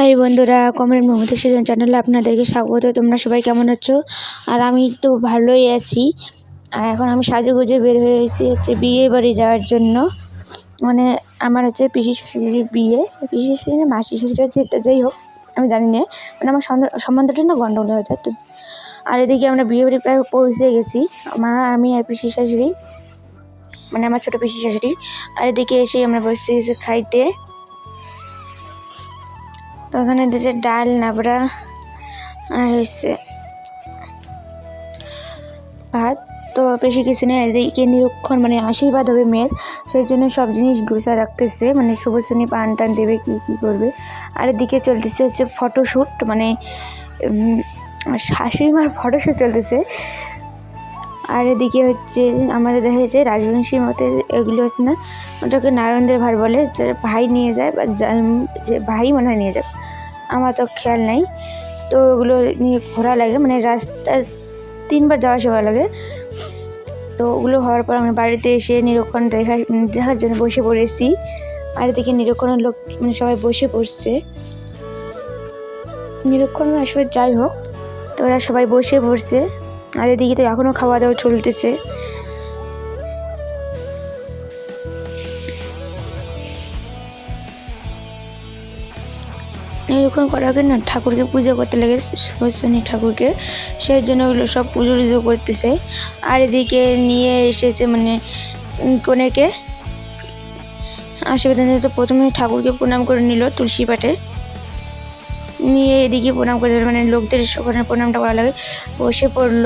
High বন্ধুরা কমের মমতা সেজন চ্যানেলে আপনাদেরকে স্বাগত। তোমরা সবাই কেমন আছো? আর আমি তো ভালোই আছি। আর এখন আমি সাজুগুজে বের হয়েছি হচ্ছে বিয়ে বাড়ি যাওয়ার জন্য। মানে আমার হচ্ছে পিসি শাশুড়ির বিয়ে। পিসি শাশুড়ি না, মাসি শাশুড়ি যেটা যাই হোক, আমি জানি না। মানে আমার সম্বন্ধটা না গন্ডগোল হয়ে তো আর এদিকে আমরা বিয়ে বাড়ি প্রায় পৌঁছে গেছি, মা, আমি আর পিসি শাশুড়ি। মানে আমার ছোটো পিসি শাশুড়ি। আর এদিকে এসে আমরা বসে এসে খাইতে। তো ওখানে দিয়েছে ডাল নাবড়া আর হচ্ছে ভাত। তো বেশি কিছু নেই এদিকে নিরক্ষণ মানে আশীর্বাদ হবে মেয়ের। সেই জন্য সব জিনিস গুছা রাখতেছে মানে শুভশ্রেণী পান টান দেবে কী কী করবে। আর এদিকে চলতেছে হচ্ছে ফটোশ্যুট মানে শাশুড়ি মার ফটোশ্যুট চলতেছে। আর এদিকে হচ্ছে আমাদের দেখা যাচ্ছে রাজবংশী মতে এগুলো আছে না ওটাকে নারায়ণদের ভার বলে, যে ভাই নিয়ে যায় বা যা- যে ভাই মনে হয় নিয়ে যায় আমার তো খেয়াল নাই। তো ওগুলো নিয়ে ঘোরা লাগে মানে রাস্তা তিনবার যাওয়া আসা লাগে। তো ওগুলো হওয়ার পর আমি বাড়িতে এসে নিরক্ষণ দেখা দেখার জন্য বসে পড়েছি। আর এদিকে নিরক্ষণের লোক মানে সবাই বসে পড়ছে। নিরক্ষণ আসলে যাই হোক, তো ওরা সবাই বসে পড়ছে। আর এদিকে তো এখনও খাওয়া দাওয়া চলতেছে। এরকম করা আগে না, ঠাকুরকে পুজো করতে লাগে সরস্বতী ঠাকুরকে। সেই জন্য ওগুলো সব পুজো টুজো করতেছে। আর এদিকে নিয়ে এসেছে মানে কনেকে। আশীর্বাদ তো প্রথমে ঠাকুরকে প্রণাম করে নিল তুলসী পাটে নিয়ে এদিকে প্রণাম করে মানে লোকদের ওখানে প্রণামটা করা লাগে। বসে পড়ল।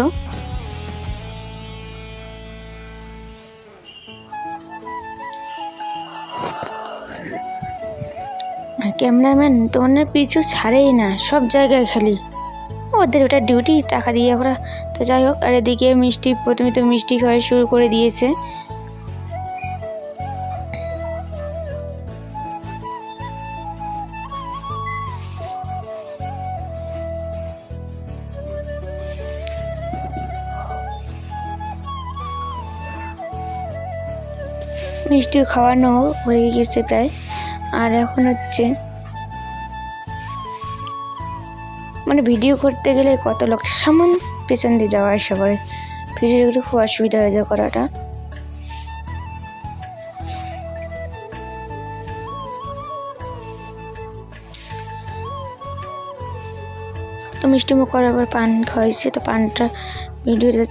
ক্যামেরাম্যান তোমার পিছু ছাড়েই না, সব জায়গায় খালি। ওদের ওটা ডিউটি টাকা দিয়ে ওরা তো যাই হোক, আর এদিকে মিষ্টি, প্রথমে তো মিষ্টি খাওয়া শুরু করে দিয়েছে। মিষ্টি খাওয়ানো হয়ে গেছে প্রায়। আর এখন হচ্ছে মানে ভিডিও করতে গেলে কত লোক সামান পেছন দিয়ে যাওয়া আসা করে। ভিডিওগুলো খুব অসুবিধা হয়ে যায় করাটা। তো মিষ্টি মুখ করার পর পান খাওয়াইছে, তো পানটা ভিডিওতে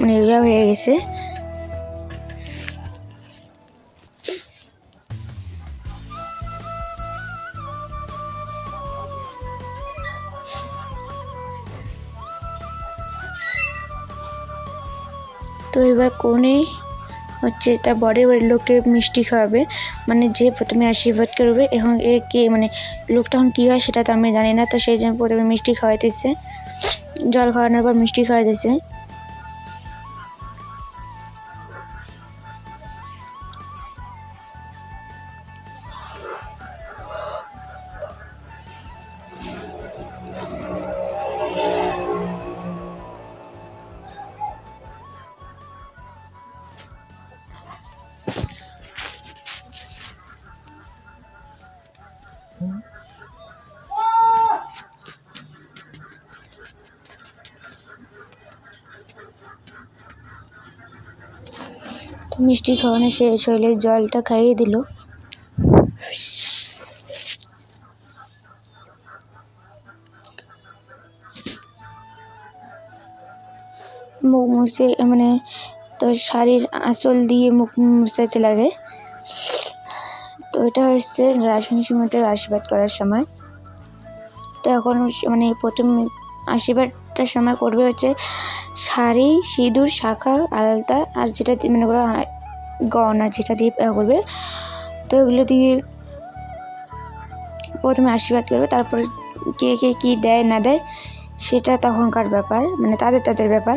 মানে ইয়া হয়ে গেছে। তো এবার কোনে হচ্ছে তার বরের বাড়ির লোককে মিষ্টি খাওয়াবে। মানে যে প্রথমে আশীর্বাদ করবে, এখন এ কে মানে লোকটা এখন কী হয় সেটা তো আমি জানি না, তো সেই জন্য প্রথমে মিষ্টি খাওয়াইতেছে। জল খাওয়ানোর পর মিষ্টি খাওয়াইতেছে। মিষ্টি খাওয়ানো শেষ হলে জলটা খাইয়ে দিল। মুখ মুছে মানে তো শাড়ির আঁচল দিয়ে মুখ মুছাইতে লাগে। তো এটা হচ্ছে রাজবংশী মধ্যে আশীর্বাদ করার সময়। তো এখন মানে প্রথম আশীর্বাদটার সময় করবে হচ্ছে শাড়ি, সিঁদুর শাখা আলতা আর যেটা মনে করো গনা যেটা দিয়ে করবে। তো এগুলো দিয়ে প্রথমে আশীর্বাদ করবে, তারপরে কে কে কী দেয়, না দেয়, সেটা তখনকার ব্যাপার মানে তাদের তাদের ব্যাপার।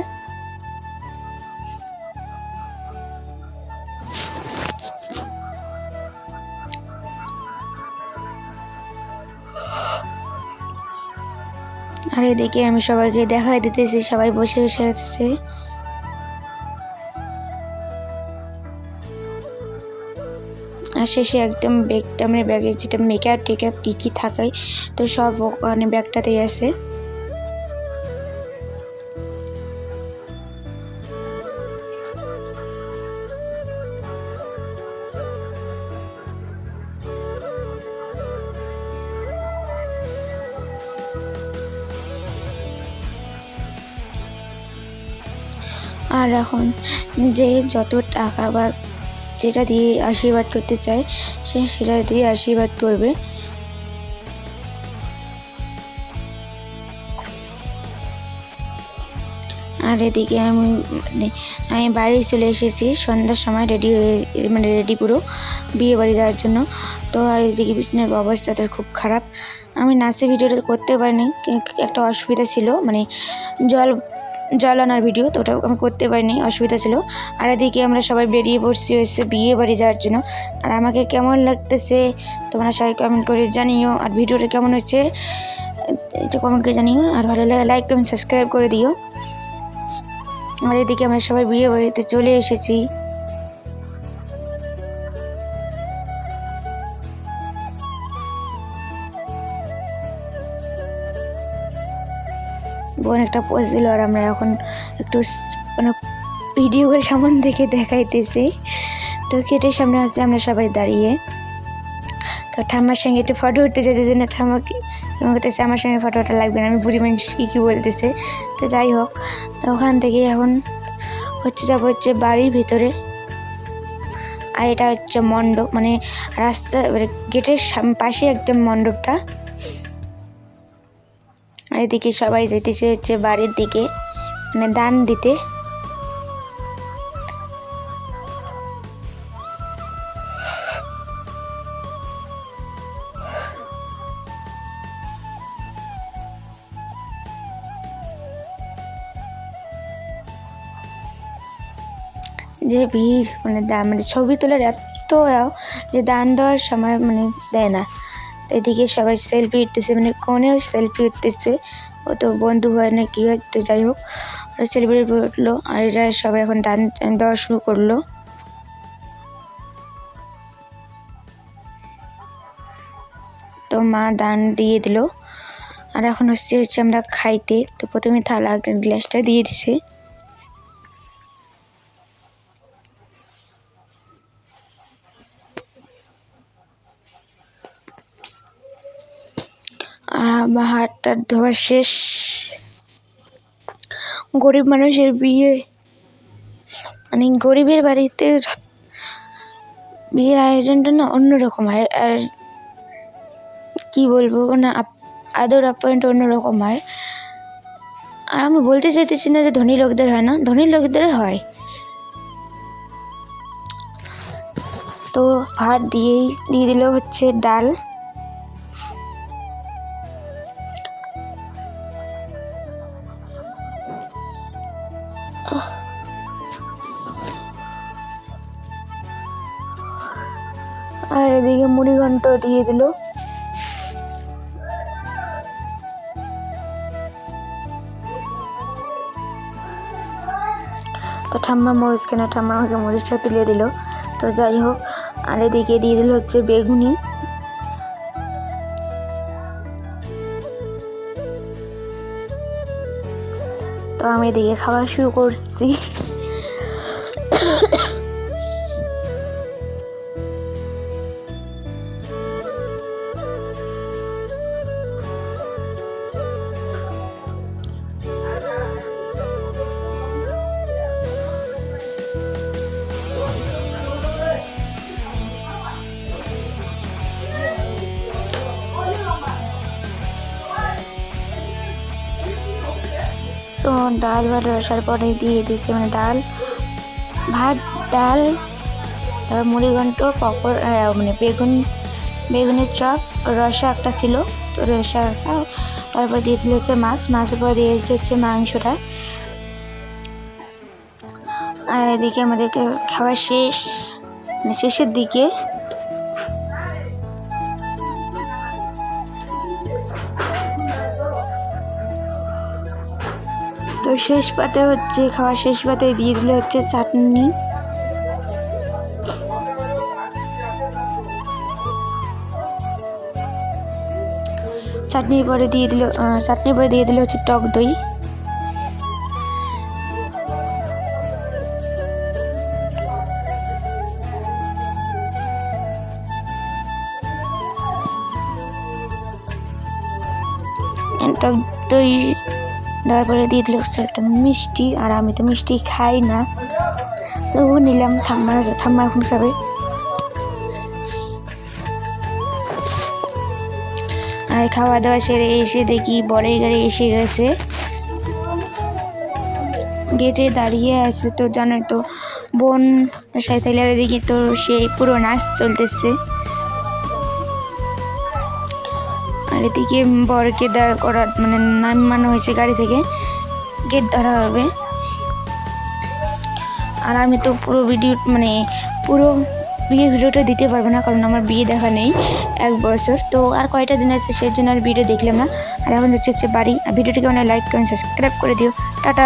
এদিকে আমি সবাইকে দেখাই দিতেছি, সবাই বসে বসে আছে। আর শেষে একদম ব্যাগটা মানে ব্যাগে যেটা মেকআপ টেকআপ কী কী থাকায়, তো সব ওখানে ব্যাগটাতেই আছে। আর এখন যে যত টাকা বা যেটা দিয়ে আশীর্বাদ করতে চায়, সে সেটা দিয়ে আশীর্বাদ করবে। আর এদিকে আমি মানে আমি বাড়ি চলে এসেছি, সন্ধ্যার সময় রেডি হয়ে মানে রেডি পুরো বিয়ে বাড়ি যাওয়ার জন্য। তো আর এদিকে বিছানার অবস্থাটা খুব খারাপ। আমি নাচের ভিডিওটা করতে পারিনি একটা অসুবিধা ছিল মানে জল জল আনার ভিডিও, তো ওটা আমি করতে পারিনি, অসুবিধা ছিল। আর এদিকে আমরা সবাই বেরিয়ে পড়ছি হয়েছে বিয়ে বাড়ি যাওয়ার জন্য। আর আমাকে কেমন লাগতেছে, তোমরা সবাই কমেন্ট করে জানিও। আর ভিডিওটা কেমন হয়েছে এটা কমেন্ট করে জানিও। আর ভালো লাগে লাইক কমেন্ট সাবস্ক্রাইব করে দিও। আর এদিকে আমরা সবাই বিয়ে বাড়িতে চলে এসেছি। বোন একটা পোজ দিল আর আমরা এখন একটু মানে ভিডিও করে সামন থেকে দেখাইতেছি। তো গেটের সামনে আছে আমরা সবাই দাঁড়িয়ে। তো ঠাম্মার সঙ্গে একটু ফটো উঠতে যেতে না ঠাম্মাকে ঠাম্মা করতেছে আমার সঙ্গে ফটোটা লাগবে না, আমি বুড়ি মানুষ, কী কী বলতেছে? তো যাই হোক, তো ওখান থেকে এখন হচ্ছে যাব হচ্ছে বাড়ির ভিতরে। আর এটা হচ্ছে মণ্ডপ মানে রাস্তা মানে গেটের পাশে একদম মণ্ডপটা। এদিকে সবাই যেতেছে হচ্ছে বাড়ির দিকে মানে দান দিতে। যে ভিড় মানে মানে ছবি তোলার এত যে দান দেওয়ার সময় মানে দেয় না। এদিকে সবাই সেলফি উঠতেছে মানে কোনেও সেলফি উঠতেছে। ও তো বন্ধু হয় না, কি হয়, তো যাই হোক। ওরা সেলফি উঠল আর এরা সবাই এখন দান দেওয়া শুরু করল। তো মা দান দিয়ে দিল। আর এখন হচ্ছে হচ্ছে আমরা খাইতে, তো প্রথমে থালা, গ্লাসটা দিয়ে দিছে। আমার হাতটা ধোয়া শেষ। গরিব মানুষের বিয়ে। মানে গরিবের বাড়িতে বিয়ের আয়োজনটা না অন্যরকম হয়। আর কি বলব না আদর আপ্যায়নটা অন্যরকম হয়। আর আমি বলতে চাইতেছি না যে ধনী লোকদের হয় না, ধনী লোকদের হয়। তো ভাত দিয়েই, দিয়ে দিল হচ্ছে ডাল। আর এদিকে মুড়ি ঘন্ট দিয়ে দিল। তো ঠাম্মা মরিচ কেনা ঠাম্মা আমাকে মরিচটা তুলে দিল। তো যাই হোক, আর এদিকে দিয়ে দিল হচ্ছে বেগুনি। আমি এদিকে খাওয়া শুরু করছি। ডাল ভাত রসার পরে দিয়ে দিয়েছি মানে ডাল। ভাত, ডাল, তারপর মুড়ি ঘন্ট, পকোড় মানে বেগুন, বেগুনের চপ, রসা একটা ছিল, তো রসা একটা তারপর দিয়ে দিল হচ্ছে মাছ মাছের পর দিয়েছে হচ্ছে মাংসটা। আর এদিকে আমাদেরকে খাওয়া শেষ মানে শেষের দিকে শেষ পাতে হচ্ছে, খাওয়া শেষ পাতে দিয়ে দিলে হচ্ছে চাটনি। চাটনির পরে দিয়ে দিল চাটনির পরে দিয়ে দিলে হচ্ছে টক দই। টক দই দেওয়ার পরে দিয়ে দিল হচ্ছে একটা মিষ্টি, আর আমি তো মিষ্টি খাই না। তবুও নিলাম, ঠাম্মা আছে, ঠাম্মা এখন খাবে। আর খাওয়া দাওয়া সেরে এসে দেখি বরের গাড়ি এসে গেছে। গেটে দাঁড়িয়ে আছে তো জানোই তো, বোন সাইথাইলারে দেখি তো সেই পুরো নাচ চলতেছে। আর এদিকে বরকে দাঁড় করা মানে নামানো হয়েছে গাড়ি থেকে গেট ধরা হবে। আর আমি তো পুরো ভিডিও মানে পুরো বিয়ে ভিডিওটা দিতে পারব না, কারণ আমার বিয়ে দেখা নেই এক বছর। তো আর কয়টা দিন আছে, সেই জন্য আর ভিডিও দেখলাম না। আর এখন হচ্ছে হচ্ছে বাড়ি। আর ভিডিওটিকে অনেক লাইক করেন সাবস্ক্রাইব করে দিও। টাটা।